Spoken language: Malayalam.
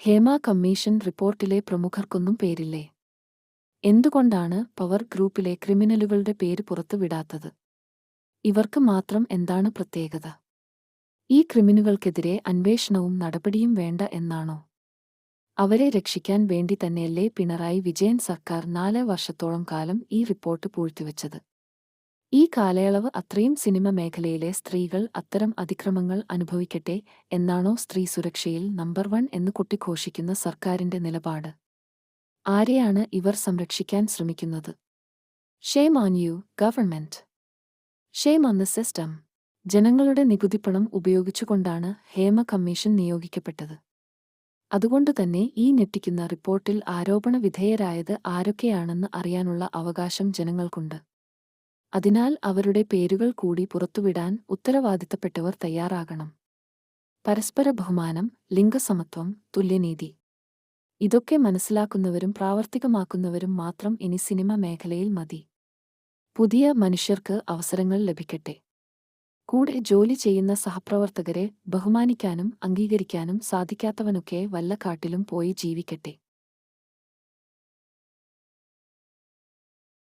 ഹേമ കമ്മീഷൻ റിപ്പോർട്ടിലെ പ്രമുഖർക്കൊന്നും പേരില്ലേ? എന്തുകൊണ്ടാണ് പവർ ഗ്രൂപ്പിലെ ക്രിമിനലുകളുടെ പേര് പുറത്തുവിടാത്തത് ഇവർക്ക് മാത്രം എന്താണ് പ്രത്യേകത? ഈ ക്രിമിനുകൾക്കെതിരെ അന്വേഷണവും നടപടിയും വേണ്ട എന്നാണോ? അവരെ രക്ഷിക്കാൻ വേണ്ടി തന്നെയല്ലേ പിണറായി വിജയൻ സർക്കാർ നാല് വർഷത്തോളം കാലം ഈ റിപ്പോർട്ട് പൂഴ്ത്തിവച്ചത്? ഈ കാലയളവ് അത്രയും സിനിമ മേഖലയിലെ സ്ത്രീകൾ അത്തരം അതിക്രമങ്ങൾ അനുഭവിക്കട്ടെ എന്നാണോ സ്ത്രീ സുരക്ഷയിൽ നമ്പർ വൺ എന്ന് കൊട്ടിഘോഷിക്കുന്ന സർക്കാരിന്റെ നിലപാട്? ആരെയാണ് ഇവർ സംരക്ഷിക്കാൻ ശ്രമിക്കുന്നത്? Shame on you government. Shame on the system ജനങ്ങളുടെ നികുതിപ്പണം ഉപയോഗിച്ചുകൊണ്ടാണ് ഹേമ കമ്മീഷൻ നിയോഗിക്കപ്പെട്ടത്. അതുകൊണ്ടുതന്നെ ഈ ഞെട്ടിക്കുന്ന റിപ്പോർട്ടിൽ ആരോപണ വിധേയരായത് ആരൊക്കെയാണെന്ന് അറിയാനുള്ള അവകാശം ജനങ്ങൾക്കുണ്ട്. അതിനാൽ അവരുടെ പേരുകൾ കൂടി പുറത്തുവിടാൻ ഉത്തരവാദിത്തപ്പെട്ടവർ തയ്യാറാകണം. പരസ്പര ബഹുമാനം ലിംഗസമത്വം തുല്യനീതി. ഇതൊക്കെ മനസ്സിലാക്കുന്നവരും പ്രാവർത്തികമാക്കുന്നവരും മാത്രം ഇനി സിനിമ മേഖലയിൽ മതി. പുതിയ മനുഷ്യർക്ക് അവസരങ്ങൾ ലഭിക്കട്ടെ. കൂടെ ജോലി ചെയ്യുന്ന സഹപ്രവർത്തകരെ ബഹുമാനിക്കാനും അംഗീകരിക്കാനും സാധിക്കാത്തവനൊക്കെ വല്ല കാട്ടിലും പോയി ജീവിക്കട്ടെ.